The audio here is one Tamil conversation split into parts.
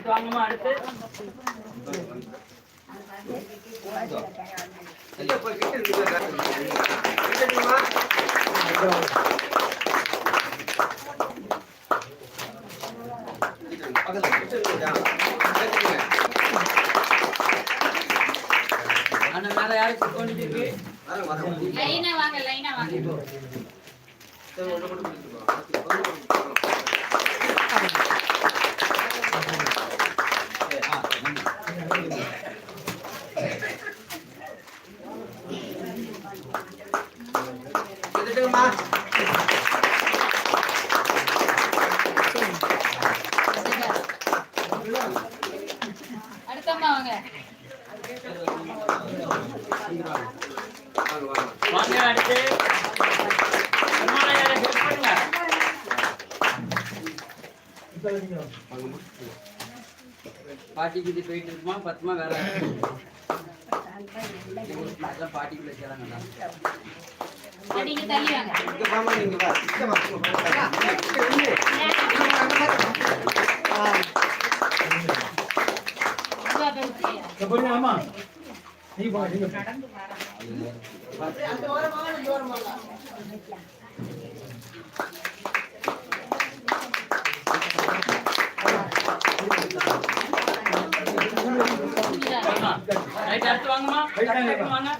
அடுத்து வாங்கம்மா அடுத்து அண்ணன் வேற யாருக்கு இருக்கு லைனா வாங்க லைனா வாங்க. அம்மாவை யாரை help பண்ணுங்க பாட்டி கிட்ட போயிட்டு இருக்குமா பத்துமா வேற அதான் பாட்டிக்குள்ள சேராங்கண்ணா நீங்க தள்ளி வாங்க இதுவா பெருசு? வாங்கம்மா. வாங்கம்மா அடுத்து வாங்க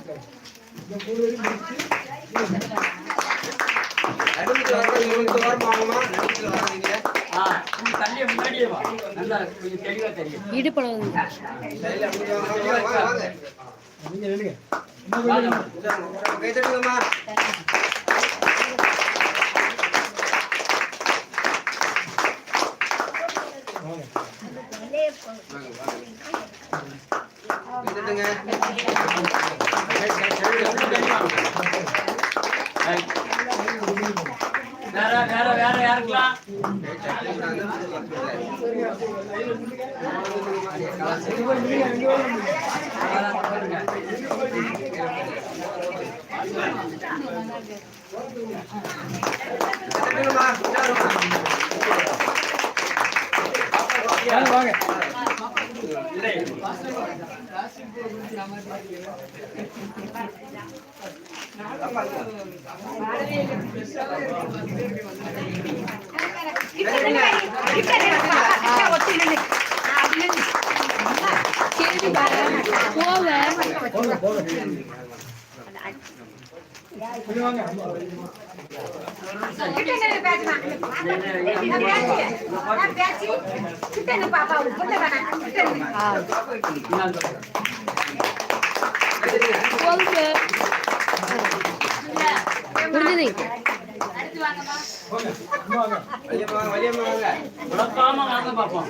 ஆ நீ தள்ளிய முன்னாடியே வா நல்லா கொஞ்சம் தெளிவா தெரியும் இடுப்பளவு வாங்க. ரைட். வேற வேற வேற யாருக்கலாம் வாங்கம்மா குழப்பாம வாங்க. பார்ப்போம்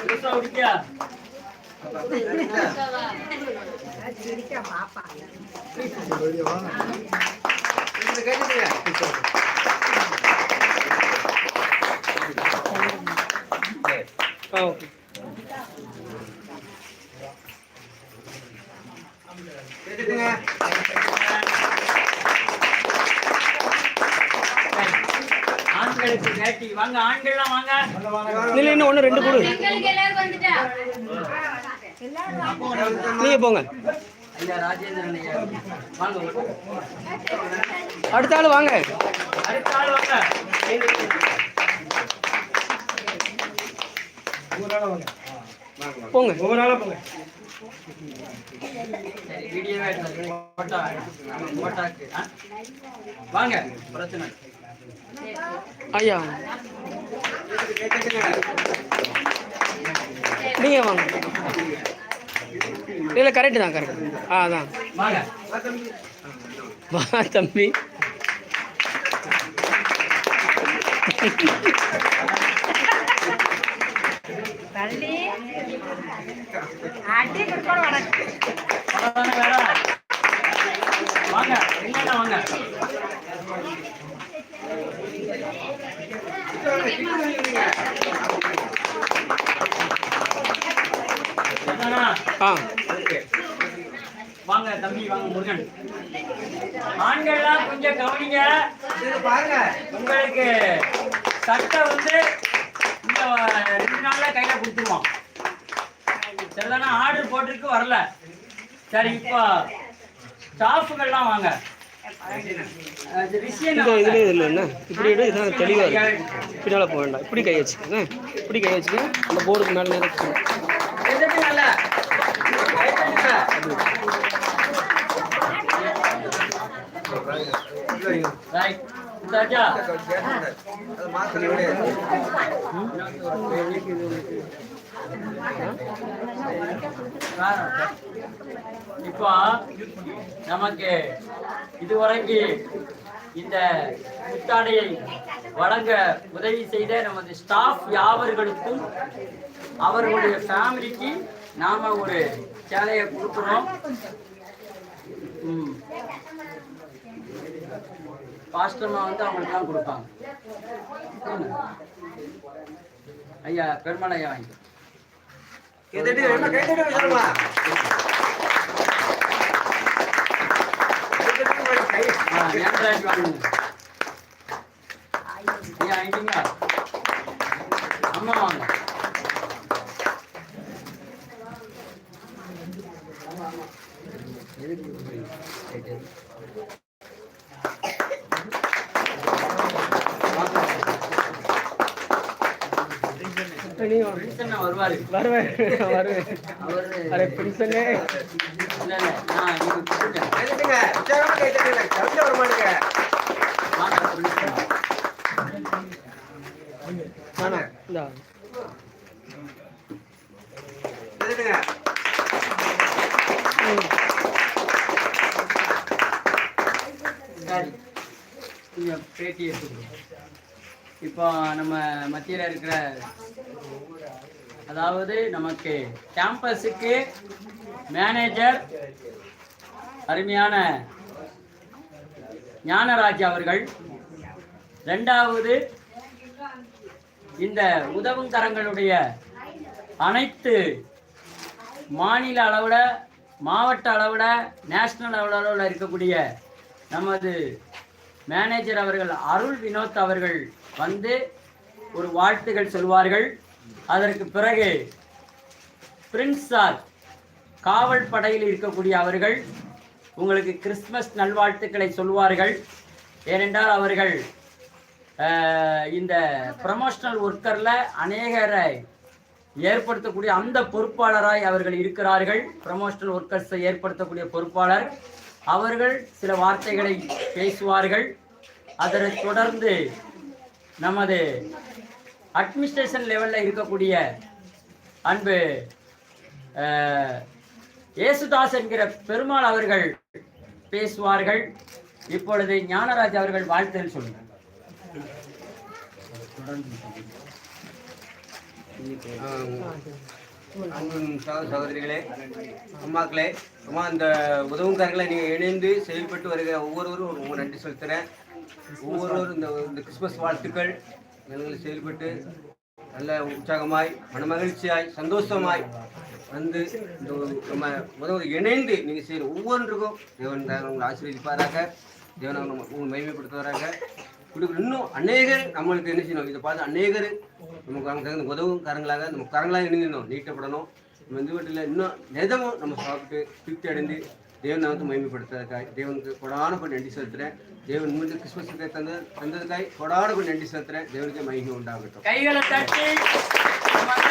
புதுசா வாங்க ஆண்களுக்கு வேட்டி வாங்க ஆண்கள்லாம் வாங்க. இல்லை இன்னும் ஒன்று ரெண்டு கொடு. நீங்கள் போங்க. ஐயா ராஜேந்திரன் ஐயா. வாங்க அடுத்த ஆள் வாங்க. அடுத்த ஆள் வாங்க. போங்க. வாங்க பிரச்சனை இல்லை. ஐயா. நீங்கள் வாங்க. இல்லை கரெக்டு தான் கரெக்ட் ஆ அதான். வா தம்பி. அவ்வளவுதானே வேற வாங்க என்னண்ணா வாங்க ஆ வாங்க தம்பி வாங்க முருகன் ஆண்கள்லாம் கொஞ்சம் கவனிங்க பாருங்க உங்களுக்கு சட்டை வந்து ரெண்டு நாள்ல கையில கொடுத்துருவோம். சரிதானே? ஆர்டர் போட்டிருக்கு வரல. சரி இப்போ ஸ்டாஃபுகள்லாம் வாங்க. இதுலேயே இதில் என்ன? இப்படி எடு இதான் தெளிவாக இருக்கு. பின்னால் போக வேண்டாம். இப்படி கை வச்சுக்கங்க. இப்படி கை அந்த போர்டுக்கு மேலே நேரம்? இப்போ நமக்கு இதுவரைக்கு இந்த புத்தாடையை வழங்க உதவி செய்த நமது ஸ்டாஃப் யாவர்களுக்கும் அவர்களுடைய ஃபேமிலிக்கு நாம ஒரு சேலையை கொடுக்குறோம் ம். பாஸ்டர்மா வந்து அவங்களுக்குலாம் கொடுப்பாங்க. ஐயா பெருமாள் ஐயா வாங்கி கை தட்டி, வேணுமா? கை தட்டி சொல்லுமா? கை தட்டி வேணும், கை. நேரராஜ் வாங்குங்க ஐயா வாங்கிட்டீங்களா அம்மா வாங்க பிரின்சன்னா வருவாரு வருவேன் வருவேன் அவரு அரே பிரிசனே இல்ல இல்ல நான் இது கூப்பிட்டேன். கை தட்டுங்க. உற்சாகமா கை தட்டுங்க. கவிதை வர மாட்டேங்க. வாங்க, பிரின்சன்னா. வேணாம் இந்தா கை தட்டுங்க. சரி. கொஞ்சம் பேட்டி எடுத்துக்கணும் இப்போ நம்ம மத்தியில் இருக்கிற அதாவது நமக்கு கேம்பஸுக்கு மேனேஜர் அருமையான ஞானராஜ் அவர்கள். ரெண்டாவது இந்த உதவும் தரங்களுடைய அனைத்து மாநில அளவில் மாவட்ட அளவில் நேஷ்னல் அளவில் இருக்கக்கூடிய நமது மேனேஜர் அவர்கள் அருள் வினோத் அவர்கள் வந்து ஒரு வாழ்த்துகள் சொல்வார்கள். அதற்கு பிறகு பிரின்ஸ் சார் காவல் படையில் இருக்கக்கூடிய அவர்கள் உங்களுக்கு கிறிஸ்மஸ் நல்வாழ்த்துக்களை சொல்வார்கள் ஏனென்றால் அவர்கள் இந்த ப்ரமோஷனல் ஒர்க்கரில் அநேகரை ஏற்படுத்தக்கூடிய அந்த பொறுப்பாளராய் அவர்கள் இருக்கிறார்கள். ப்ரமோஷனல் ஒர்க்கர்ஸை ஏற்படுத்தக்கூடிய பொறுப்பாளர். அவர்கள் சில வார்த்தைகளை பேசுவார்கள். அதனை தொடர்ந்து நமது அட்மினிஸ்ட்ரேஷன் லெவலில் இருக்கக்கூடிய அன்பு இயேசுதாஸ் என்கிற பெருமாள் அவர்கள் பேசுவார்கள். இப்பொழுது ஞானராஜ் அவர்கள் வாழ்த்தல் சொல்லுங்கள். அன்பின் சகோதர சகோதரிகளே அம்மாக்களே அம்மா இந்த உதவுங்காரர்களை நீங்கள் இணைந்து செயல்பட்டு வருகிற ஒவ்வொருவரும் ரொம்ப நன்றி செலுத்துகிறேன் ஒவ்வொருவரும் இந்த இந்த கிறிஸ்மஸ் வாழ்த்துக்கள். நிலங்களில் செயல்பட்டு நல்ல உற்சாகமாய் மனமகிழ்ச்சியாய் சந்தோஷமாய் வந்து இந்த நம்ம உதவு இணைந்து நீங்கள் செய்கிற ஒவ்வொன்றுக்கும் தேவன் தான் உங்களை ஆசீர்வதிப்பாராக. தேவன் நம்ம உங்களை மகிமைப்படுத்துவாராக கொடுக்குற இன்னும் அநேகர் நம்மளுக்கு என்ன செய்யணும்? இதை பார்த்து அநேகர் நமக்கு அவங்க தகுந்த உதவும் காரங்களாக நம்ம காரங்களாக இணைங்கணும் நீட்டப்படணும். நம்ம இந்த வீட்டில் இன்னும் நிதமும் நம்ம சாப்பிட்டு திருப்தி அடைந்து தேவனை வந்து மகிமைப்படுத்துறதுக்காய் தேவனுக்கு கொடான போய் நன்றி செலுத்துறேன். தேவன் மீண்டும் கிறிஸ்மஸ் தந்தது தந்ததுக்காய் கொடான போய் நன்றி செலுத்துறேன். தேவனுக்கு மகிமை உண்டாகட்டும். கைகளை தட்டி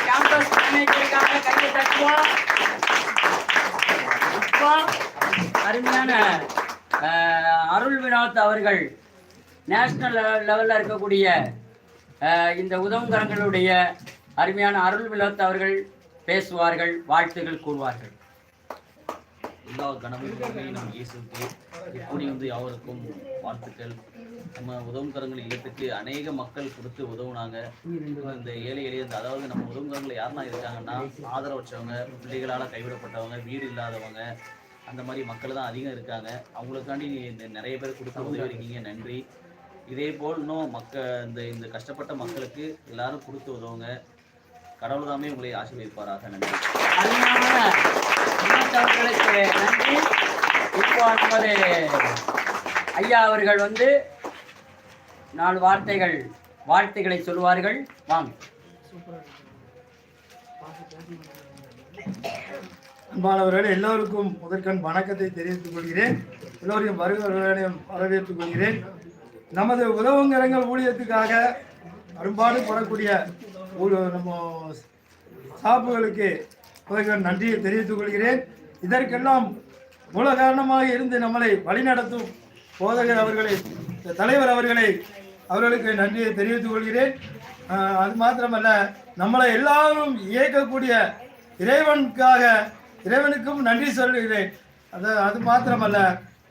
கேம்பஸ் மேனேஜருக்காக கையை தட்டுவோம். அருமையான அருள் வினாத் அவர்கள் நேஷனல் லெவலில் இருக்கக்கூடிய இந்த உதவுங்கரங்களுடைய அருமையான அருள் வினோத் அவர்கள் பேசுவார்கள் வாழ்த்துகள் கூறுவார்கள். எல்லா கனமும் மகிமையும் நம் இயேசுக்கு இப்படி வந்து யாவருக்கும் வாழ்த்துக்கள். நம்ம உதவும் கரங்கள் இல்லத்துக்கு அநேக மக்கள் கொடுத்து உதவுனாங்க. இந்த ஏழை எளிய அதாவது நம்ம உதவும் கரங்களை யாரெல்லாம் இருக்காங்கன்னா ஆதரவற்றவங்க பிள்ளைகளால் கைவிடப்பட்டவங்க வீடு இல்லாதவங்க அந்த மாதிரி மக்கள் தான் அதிகம் இருக்காங்க. அவங்களுக்காண்டி இந்த நிறைய பேர் கொடுத்து உதவி இருக்கீங்க. நன்றி. இதே போல் இன்னும் மக்க இந்த இந்த கஷ்டப்பட்ட மக்களுக்கு எல்லாரும் கொடுத்து உதவுங்க. கடவுள் தாமே உங்களை ஆசீர்வதிப்பாராக. நன்றி. அருமையான நன்றி. இப்போ நமது ஐயா அவர்கள் வந்து நாலு வார்த்தைகள் வாழ்த்துக்களை சொல்வார்கள் வாங்க. அன்பானவர்கள் எல்லோருக்கும் முதற்கண் வணக்கத்தை தெரிவித்துக் கொள்கிறேன். எல்லோரையும் வருகிறவர்களையும் வரவேற்றுக் கொள்கிறேன். நமது உதவுங்கரங்கள் ஊழியத்துக்காக அரும்பாடு படக்கூடிய நம்ம சாப்புகளுக்கு முதற்கண் நன்றியை தெரிவித்துக் கொள்கிறேன். இதற்கெல்லாம் மூல காரணமாக இருந்து நம்மளை வழிநடத்தும் போதகர் அவர்களை தலைவர் அவர்களை அவர்களுக்கு நன்றியை தெரிவித்துக் கொள்கிறேன். அது மாத்திரமல்ல நம்மளை எல்லாரும் இயக்கக்கூடிய இறைவனுக்காக இறைவனுக்கும் நன்றி சொல்கிறேன். அது அது மாத்திரமல்ல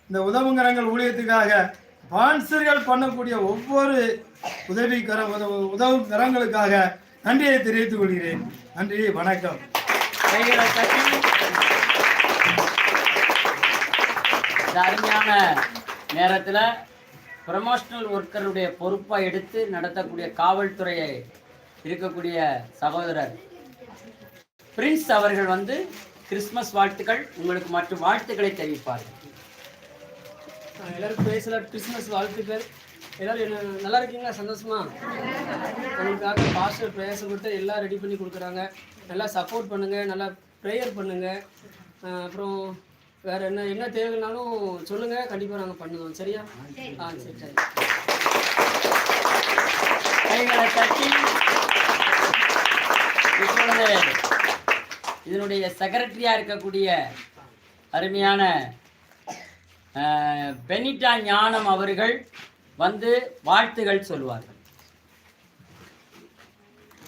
இந்த உதவுங்கரங்கள் ஊழியத்துக்காக பான்சர்கள் பண்ணக்கூடிய ஒவ்வொரு உதவிக்கர உதவு உதவும் கரங்களுக்காக நன்றியை தெரிவித்துக் கொள்கிறேன். நன்றி வணக்கம். இந்த அருமையான நேரத்தில் ப்ரமோஷனல் ஒர்க்கருடைய பொறுப்பை எடுத்து நடத்தக்கூடிய காவல்துறையை இருக்கக்கூடிய சகோதரர் பிரின்ஸ் அவர்கள் வந்து கிறிஸ்மஸ் வாழ்த்துக்கள் உங்களுக்கு மற்றும் வாழ்த்துக்களை தெரிவிப்பார்கள் எல்லாருக்கும் பேசல கிறிஸ்மஸ் வாழ்த்துக்கள். எல்லாரும் என்ன நல்லா இருக்கீங்களா? சந்தோஷமா? உங்களுக்காக பாஸ்டர் பேச கொடுத்து எல்லாம் ரெடி பண்ணி கொடுக்குறாங்க. நல்லா சப்போர்ட் பண்ணுங்கள் நல்லா ப்ரேயர் பண்ணுங்கள் அப்புறம் வேறு என்ன என்ன தேவைனாலும் சொல்லுங்கள் கண்டிப்பாக நாங்கள் பண்ணுவோம். சரியா? ஆ சரி சரி. கைகளை தட்டி. இப்பொழுது இதனுடைய செக்ரட்டரியாக இருக்கக்கூடிய அருமையான பெனிட்டா ஞானம் அவர்கள் வந்து வாழ்த்துகள் சொல்வார்கள்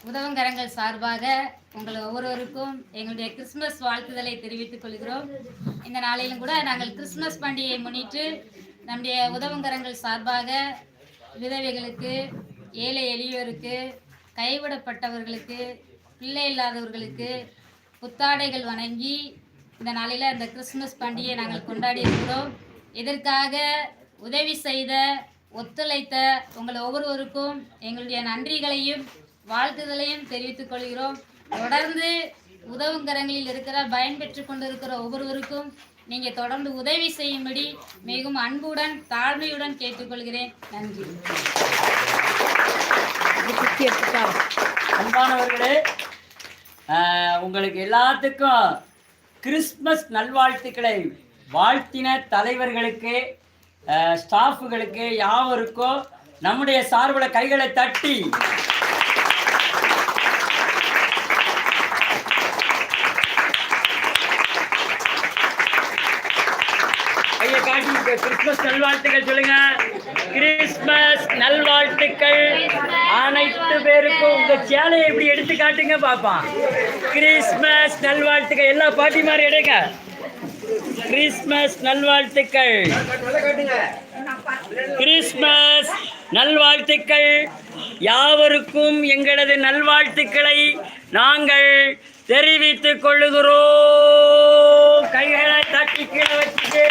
உதவங்கரங்கள் சார்பாக உங்கள் ஒவ்வொருவருக்கும் எங்களுடைய கிறிஸ்துமஸ் வாழ்த்துதலை தெரிவித்துக் கொள்கிறோம். இந்த நாளிலும் கூட நாங்கள் கிறிஸ்துமஸ் பண்டிகையை முன்னிட்டு நம்முடைய உதவங்கரங்கள் சார்பாக விதவைகளுக்கு ஏழை எளியோருக்கு கைவிடப்பட்டவர்களுக்கு பிள்ளை இல்லாதவர்களுக்கு புத்தாடைகள் வணங்கி இந்த நாளில் இந்த கிறிஸ்துமஸ் பண்டிகையை நாங்கள் கொண்டாடி இருக்கிறோம். இதற்காக உதவி செய்த ஒத்துழைத்த உங்கள் ஒவ்வொருவருக்கும் எங்களுடைய நன்றிகளையும் வாழ்த்துதலையும் தெரிவித்துக் கொள்கிறோம். தொடர்ந்து உதவுங்கரங்களில் இருக்கிற பயன்பெற்று கொண்டிருக்கிற ஒவ்வொருவருக்கும் நீங்கள் தொடர்ந்து உதவி செய்யும்படி மிகவும் அன்புடன் தாழ்மையுடன் கேட்டுக்கொள்கிறேன். நன்றி. அன்பானவர்களே உங்களுக்கு எல்லாத்துக்கும் கிறிஸ்மஸ் நல்வாழ்த்துக்களை வாழ்த்தின தலைவர்களுக்கு ஸ்டாஃபுகளுக்கு யாவருக்கும் நம்முடைய சார்பில் கைகளை தட்டி கிறிஸ்மஸ் நல்வாழ்த்துக்கள் சொல்லுங்க. கிறிஸ்மஸ் நல்வாழ்த்துக்கள். அனைத்து பேருக்கும் உங்க சேலையை இப்படி எடுத்து காட்டுங்க பாப்பா கிறிஸ்மஸ் நல்வாழ்த்துக்கள். எல்லா பாட்டிமாரும் எடுங்க கிறிஸ்மஸ் நல்வாழ்த்துக்கள். கிறிஸ்மஸ் நல்வாழ்த்துக்கள். யாவருக்கும் எங்களது நல்வாழ்த்துக்களை நாங்கள் தெரிவித்துக் கொள்ளுகிறோம். கைகளை தட்டி கீழே வச்சுட்டு.